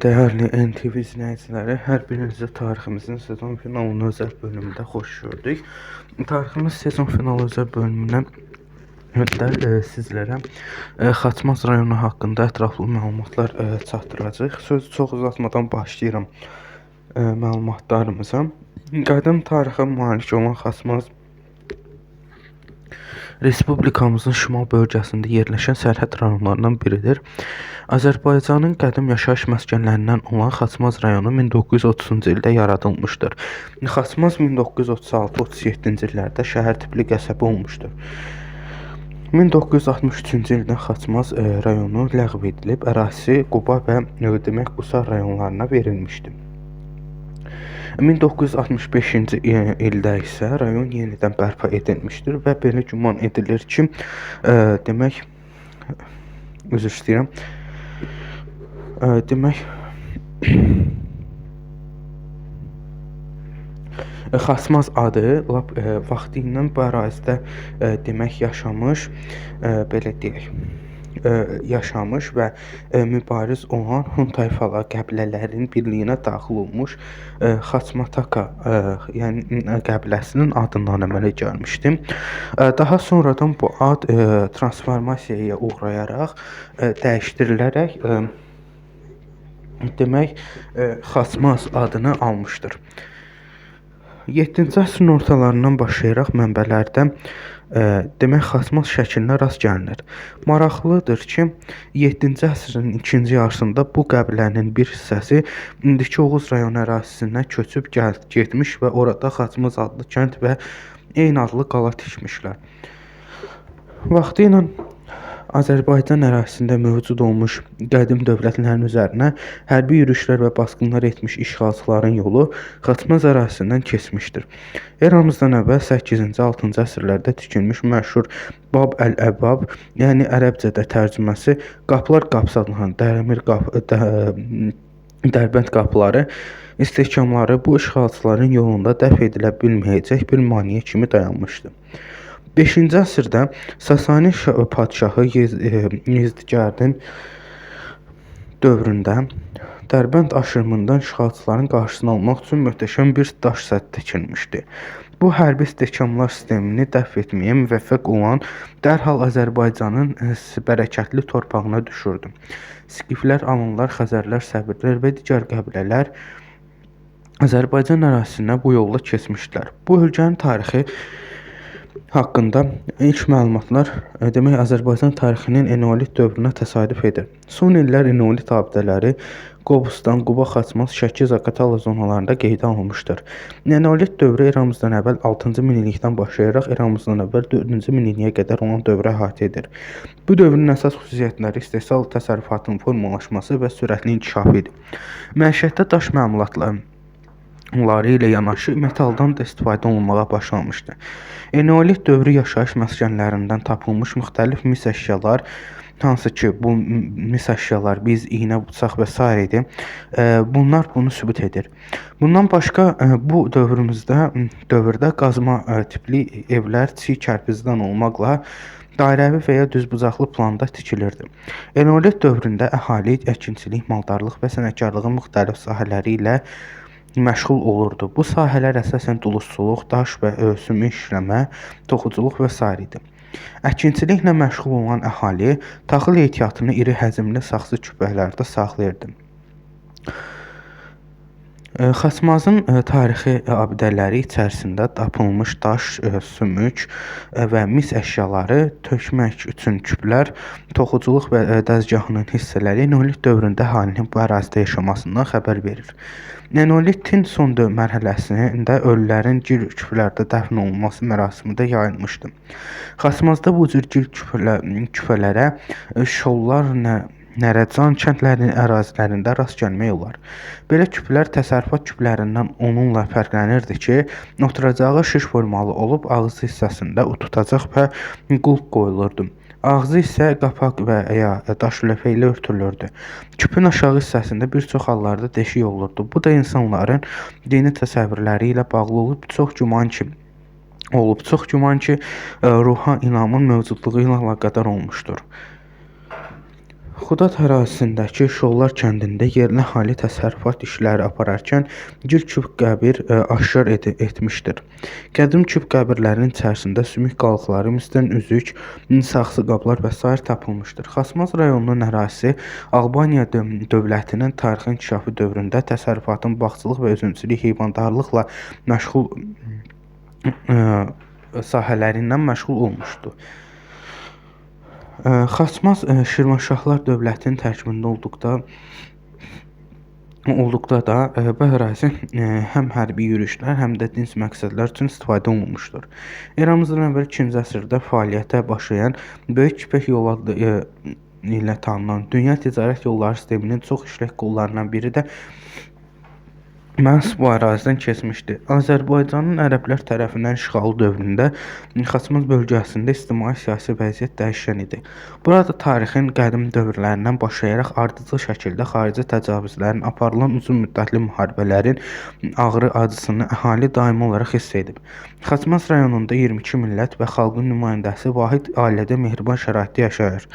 Dəyərli NTV izləyiciləri, hər birinizə tariximizin sezon finalının özəl bölümündə xoş gördük. Tariximiz sezon finalı özəl bölümünə də e, sizlərə e, Xaçmaz rayonu haqqında ətraflı məlumatlar e, çatdıracağıq. Sözü çox uzatmadan başlayıram e, məlumatlarımıza. Qədim tarixə malik olan Xaçmaz Respublikamızın şimal bölgəsində yerləşən sərhəd rayonlarından biridir. Azərbaycanın qədim yaşayış məskənlərindən olan Xaçmaz rayonu 1930-cu ildə yaradılmışdır. Xaçmaz 1936-37-ci illərdə şəhər tipli qəsəbə olmuşdur. 1963-cü ildə Xaçmaz e, rayonu ləğv edilib, ərazisi Quba və demək Qusar rayonlarına verilmişdi. 1965-ci ildə isə rayon yenidən bərpa edilmişdir və belə güman edilir ki, ə, demək üzr istəyirəm. Ə, demək Xasmaz adı lap ə, vaxtilə bu ərazidə demək yaşamış, belə deyək yaşamış və mübariz olan Hun tayfalar qəbilələrinin birliyinə daxil olmuş Xaçmataka yəni qəbiləsinin adından əmələ gəlmişdi. Daha sonradan bu ad transformasiyaya uğrayaraq dəyişdirilərək demək Xaçmaz adını almışdır. 7-ci əsrin ortalarından başlayaraq mənbələrdə demək xasmas şəklinə rast gəlinir. Maraqlıdır ki, 7-ci əsrin ikinci yarısında bu qəbilənin bir hissəsi indiki Oğuz rayonu ərazisindən köçüb getmiş və orada Xaçmaz adlı kənd və eyni adlı qala tikmişlər. Vaxtilə Azərbaycan ərazisində mövcud olmuş qədim dövlətlərin üzərinə hərbi yürüşlər və basqınlar etmiş işğalçıların yolu Xaçmaz ərazisindən keçmişdir. Eramızdan əvvəl 8-ci, 6-cı əsrlərdə tikilmiş məşhur Bab əl-Əbbab, yəni ərəbcədə tərcüməsi Qapılar qapısı adlanan dəmir qapı də, Dərbənd qapıları istehkamları bu işğalçıların yolunda dəf edilə bilməyəcək bir maneə kimi dayanmışdı. 5-ci əsrdə Sasani padşahı Yezdigərdin dövründə Dərbənd aşırımından işğalçıların qarşısını almaq üçün möhtəşəm bir daş sədd tikilmişdi. Bu hərbi istehkamlar sistemini dəf etməyə müvəffəq olan dərhal Azərbaycanın bərəkətli torpağına düşürdü. Skiflər, Alınlar, Xəzərlər, Səbirlər və digər qəbilələr Azərbaycan ərazisinə bu yolla keçmişdilər. Bu ölkənin tarixi haqqında ilk məlumatlar e, demək Azərbaycan tarixinin eneolit dövrünə təsadüf edir. Son illər eneolit abidələri Qobustan, Quba, Xaçmaz, Şəki, Zaqatala zonalarında qeydə alınmışdır. Eneolit dövrü eramızdan əvvəl 6-cı minillikdən başlayaraq eramızdan əvvəl 4-cü minilliyə qədər olan dövrə əhatə edir. Bu dövrün əsas xüsusiyyətləri istehsal təsərrüfatının formalaşması və sürətli inkişafı idi. Məişətdə daş məmulatları ları ilə yanaşı metaldan da istifadə olunmağa başlanmışdı. Eneolit dövrü yaşayış məskənlərindən tapılmış müxtəlif mis əşyalar, hansı ki bu mis əşyalar biz iynə, bıçaq və s. idi. Bunlar bunu sübut edir. Bundan başqa bu dövrümüzdə dövrdə qazma tipli evlər çiy kərpicdən olmaqla dairəvi və ya düzbucaqlı planda tikilirdi. Eneolit dövründə əhali əkinçilik, maldarlıq və sənətkarlığın müxtəlif sahələri ilə məşğul olurdu. Bu sahələr əsasən duluzçuluq, daş və sümük işləmə, toxuculuq və s. idi. Əkinçiliklə məşğul olan əhali taxıl ehtiyatını iri həcmli saxsı küpələrdə saxlayırdı. Xaçmazın tarixi abidələri içərisində tapılmış daş, sümük və mis əşyaları, tökmək üçün küplər, toxuculuq və dəzgahının hissələri Neolit dövründə əhalinin bu ərazidə yaşamasından xəbər verir. Neolitin son mərhələsində ölülərin gil küpələrdə dəfn olunması mərasimi də yayılmışdı. Xaçmazda bu cür gil küpələrə şollar, nə Nərəcan kəndlərinin ərazilərində rast gəlmək olar. Belə küplər təsərrüfat küplərindən onunla fərqlənirdi ki, oturacağı şiş formalı olub ağzı hissəsində tutacaq və qulp qoyulurdu. Ağzı isə qapaq və ya daş lövhə ilə örtülürdü. Küpün aşağı hissəsində bir çox hallarda deşik olurdu. Bu da insanların dini təsəvvürləri ilə bağlı olub çox güman ki, olub çox güman ki, ruha inamın mövcudluğu ilə əlaqədar olmuşdur. Xudad ərazisindəki Şollar kəndində yerli əhali təsərrüfat işləri apararkən gil küp qəbir ə, aşkar ed etmişdir. Qədim küp qəbirlərin içərisində sümük qalıqları, misdən üzük, saxsı qablar və sair tapılmışdır. Xaçmaz rayonunun ərazisi Albaniya döv- dövlətinin tarixi inkişafı dövründə təsərrüfatın bağçılıq və üzümçülük, heyvandarlıqla məşğul ə, sahələrindən məşğul olmuşdu. Xaçmaz Şirvanşahlar dövlətinin tərkibində olduqda olduqda da bu ərazi həm hərbi yürüşlər, həm də dinc məqsədlər üçün istifadə olunmuşdur. Eramızdan əvvəl 2-ci əsrdə fəaliyyətə başlayan Böyük İpək yolu adlı ilə tanınan dünya ticarət yolları sisteminin çox işlək qollarından biri də məhz bu ərazidən keçmişdi. Azərbaycanın ərəblər tərəfindən işğalı dövründə Xaçmaz bölgəsində ictimai-siyasi vəziyyət dəyişkən idi. Burada tarixin qədim dövrlərindən başlayaraq ardıcıl şəkildə xarici təcavüzlərin, aparılan uzun müddətli müharibələrin ağrı acısını əhali daimi olaraq hiss edib. Xaçmaz rayonunda 22 millət və xalqın nümayəndəsi vahid ailədə mehriban şəraitdə yaşayır.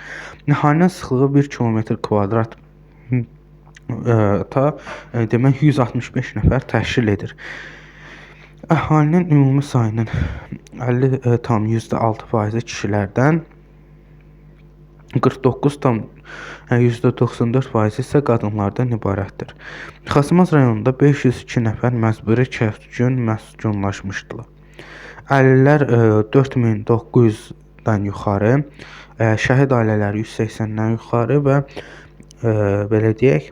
Əhalinin sıxlığı 1 kilometr kvadrat ta ə, demək 165 nəfər təşkil edir. Əhalinin ümumi sayının 50,6% kişilərdən 49,94% isə qadınlardan ibarətdir. Xaçmaz rayonunda 502 nəfər məcburi kəskin məskunlaşmışdılar. 50-lər ə, 4900-dan yuxarı, şəhid ailələri 180-dən yuxarı və belə deyək,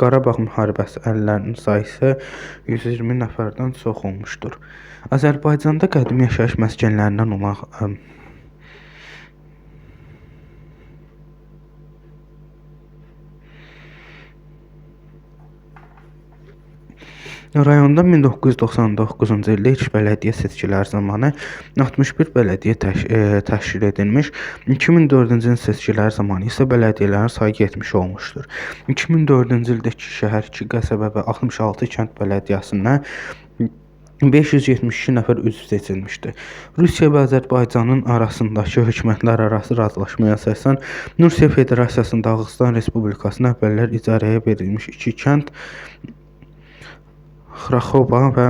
Qarabağ müharibəsi əllərinin sayı isə 120 nəfərdən çox olmuşdur. Azərbaycanda qədim yaşayış məskənlərindən olan Rayonda 1999-cu ildə ilk bələdiyyə seçkiləri zamanı 61 bələdiyyə təş e, təşkil edilmiş, 2004-cü ilin seçkiləri zamanı isə bələdiyyələrin sayı 70 olmuşdur. 2004-cü ildə 2 şəhər, 2 qəsəbə və 66 kənd bələdiyyəsindən 572 nəfər üzv seçilmişdi. Rusiya və Azərbaycanın arasındakı hökumətlərarası razılaşmaya əsasən Rusiya Federasiyasının Dağıstan Respublikasına əvvəllər icarəyə verilmiş iki kənd Xraxova və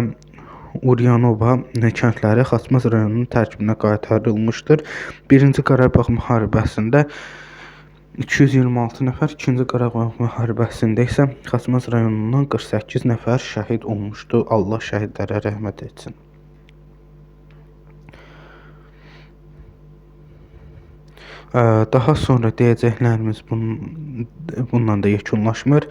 Ulyanova kəndləri Xaçmaz rayonunun tərkibinə qaytarılmışdır. 1-ci Qarabağ müharibəsində 226 nəfər, 2-ci Qarabağ müharibəsində isə Xaçmaz rayonundan 48 nəfər şəhid olmuşdu. Allah şəhidlərə rəhmət etsin. Daha sonra deyəcəklərimiz bunun bununla da yekunlaşmır.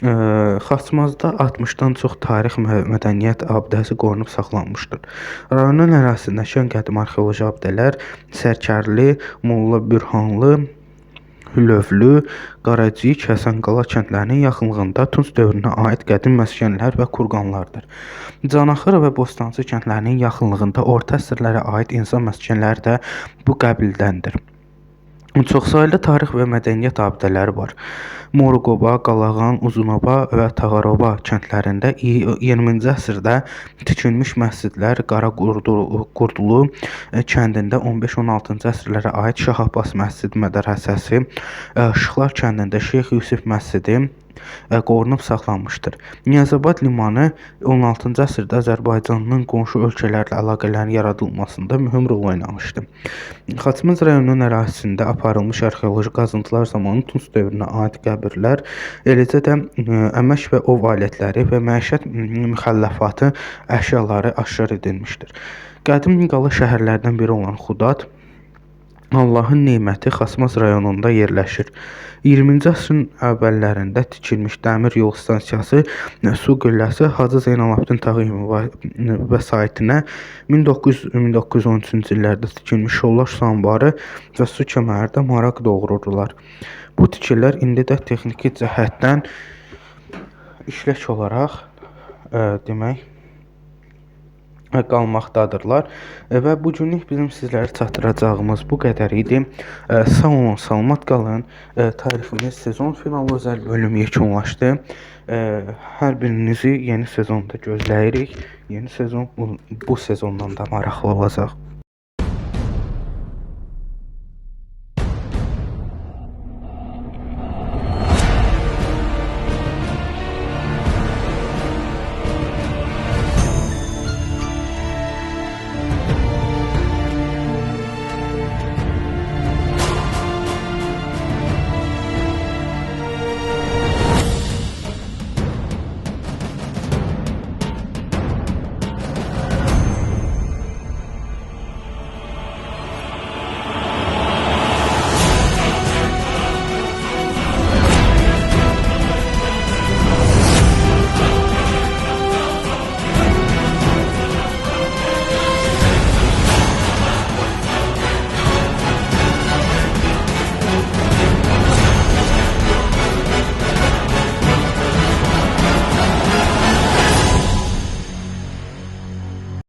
Xaçmazda 60-dan çox tarix mədəniyyət abidəsi qorunub saxlanmışdır. Rayonun ərazisindəki ən qədim arxeoloji abidələr Sərkərli, Molla Bürhanlı, Hülövlü, Qaraciyik, Həsənqala kəndlərinin yaxınlığında Tunc dövrünə aid qədim məskənlər və kurqanlardır. Canaxır və Bostançı kəndlərinin yaxınlığında orta əsrlərə aid insan məskənləri də bu qəbildəndir. Çoxsaylı tarix və mədəniyyət abidələri var. Moruqoba, Qalağan, Uzunoba və Tağaroba kəndlərində y- 20-ci əsrdə tikilmiş məscidlər Qara Qurdulu, Qurdulu e, kəndində 15-16-cı əsrlərə aid Şah Abbas məscid mədrəsəsi, e, Şıxlar kəndində Şeyx Yusif məscidi qorunub saxlanmışdır. Niyazabad limanı 16-cı əsrdə Azərbaycanın qonşu ölkələrlə əlaqələrin yaradılmasında mühüm rol oynamışdı. Xaçmaz rayonunun ərazisində aparılmış arxeoloji qazıntılar zamanı Tunc dövrünə aid qəbirlər, eləcə də ə, əmək və ov alətləri və məişət müxəlləfatı əşyaları aşkar edilmişdir. Qədim qala şəhərlərdən biri olan Xudad Allahın neməti Xaçmaz rayonunda yerləşir. 20-ci əsrin əvvəllərində tikilmiş dəmir yol stansiyası, su qülləsi Hacı Zeynalabdin Tağıyevin və- vəsaitinə 1900-1913-cü illərdə tikilmiş yollar su anbarı və su kəməri də maraq doğururdular. Bu tikililər indi də texniki cəhətdən işlək olaraq ə, demək ə, qalmaqdadırlar ə, və bu günlük bizim sizlərə çatdıracağımız bu qədər idi. Ə, Sağ olun, salamat qalın. Ə, Tariximiz sezon finalı özəl bölüm yekunlaşdı. Hər birinizi yeni sezonda gözləyirik. Yeni sezon bu, bu sezondan da maraqlı olacaq.